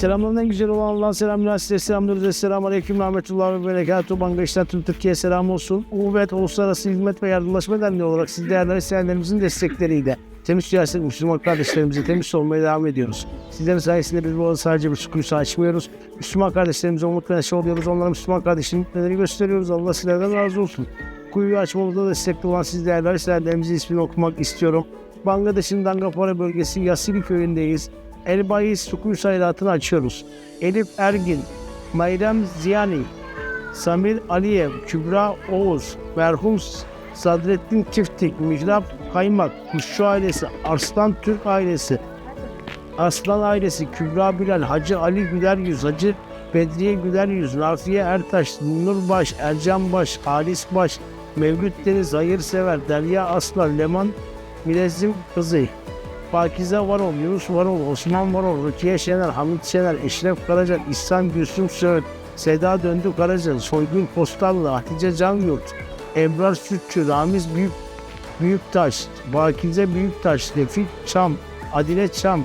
Selamların en güzel olan Allah'ın selamını size selamlıyoruz. Esselamu Aleyküm Rahmetullah ve Berekatuhu. Bangladeş'ten tüm Türkiye'ye selam olsun. UVET Uluslararası Hizmet ve Yardımlaşma Derneği olarak siz değerli izleyenlerimizin destekleriyle temiz siyaset Müslüman kardeşlerimize temiz olmaya devam ediyoruz. Sizlerin sayesinde biz bu arada sadece bir sukuysa açmıyoruz. Müslüman kardeşlerimize umut ve neşe oluyoruz. Onlara Müslüman kardeşlerin neleri gösteriyoruz. Allah sizlerden razı olsun. Kuyuyu açmamızda destekli olan siz değerli izleyenlerimizin ismini okumak istiyorum. Bangladeş'in Dangapara bölgesi Yasili köyündeyiz. Elbayi Sukuyu sayılatını açıyoruz. Elif Ergin, Mayrem Ziyani, Samir Aliyev, Kübra Oğuz, merhum Sadrettin Tiftik, Mihrap Kaymak, Kuşçu ailesi, Arslan Türk ailesi, Aslan ailesi, Kübra Bilal, Hacı Ali Güler Yüz, Hacı Bedriye Güler Yüz, Rafiye Ertaş, Nurbaş, Ercan Baş, Halis Baş, Mevlüt Deniz, Hayırsever, Derya Aslan, Leman Münezzim Kızı, Pakize Varol, Yunus Varol, Osman Varol, Rukiye Şener, Hamit Şener, Eşref Karacan, İhsan Gülsüm Söğüt, Seda Döndü Karacan, Soygün Postallı, Hatice Canyurt, Ebrar Sütçü, Ramiz Büyük Büyüktaş, Bakize Büyüktaş, Refik Çam, Adile Çam,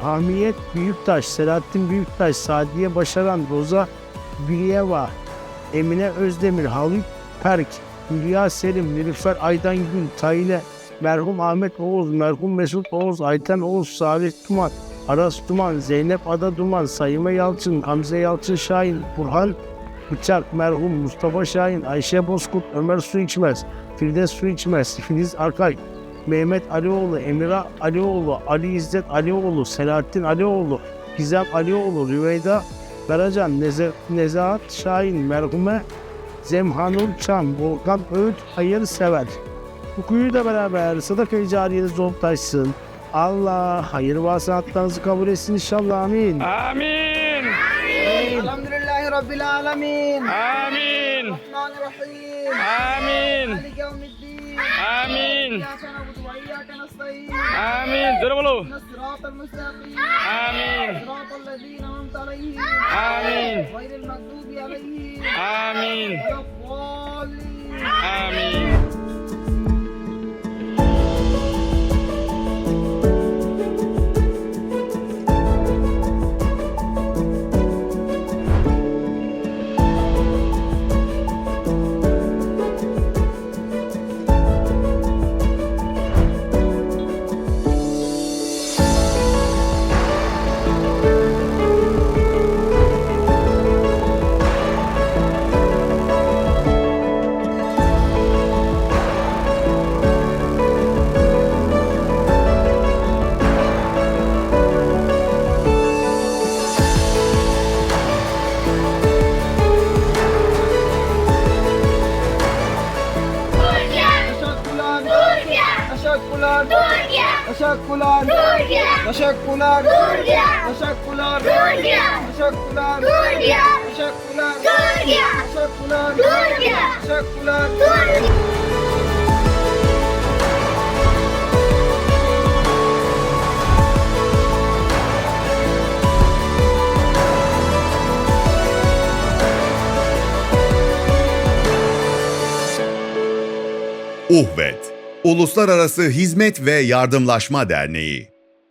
Hamiyet Büyüktaş, Selahattin Büyüktaş, Sadiye Başaran, Roza Güliyeva, Emine Özdemir, Haluk Perk, Hülya Selim, Nilüfer Aydan Gül, Tayine, merhum Ahmet Oğuz, merhum Mesut Oğuz, Ayten Oğuz, Salih Duman, Aras Duman, Zeynep Ada Duman, Sayıme Yalçın, Hamze Yalçın Şahin, Burhan Bıçak, merhum Mustafa Şahin, Ayşe Bozkurt, Ömer Su İçmez, Firdevs Su İçmez, Filiz Arkay, Mehmet Alioğlu, Emira Alioğlu, Ali İzzet Alioğlu, Selahattin Alioğlu, Gizem Alioğlu, Rüveyda Karacan, Neze, Nezahat Şahin, merhume Zemhanur Çam, Volkan Öğüt, Hayırsever hukukuyla beraber sadakayı cariyeniz zonklaşsın. Allah hayır vasıatlarınızı kabul etsin inşallah amin. Amin. Amin. Elhamdülillahi Rabbil alemin. Amin. Rahmanirrahim. Amin. Malik yevmiddin. Amin. آمين ضربوا له صراط المستقيم آمين صراط الذين أنعمت عليهم آمين غير المغضوب عليهم آمين Teşekkürler. Türkiye. Teşekkürler. Türkiye. Teşekkürler. Türkiye. Teşekkürler. Türkiye. Teşekkürler. Türkiye. Teşekkürler. Türkiye. Teşekkürler. Türkiye. Teşekkürler. Türkiye. Uhvet Uluslararası Hizmet ve Yardımlaşma Derneği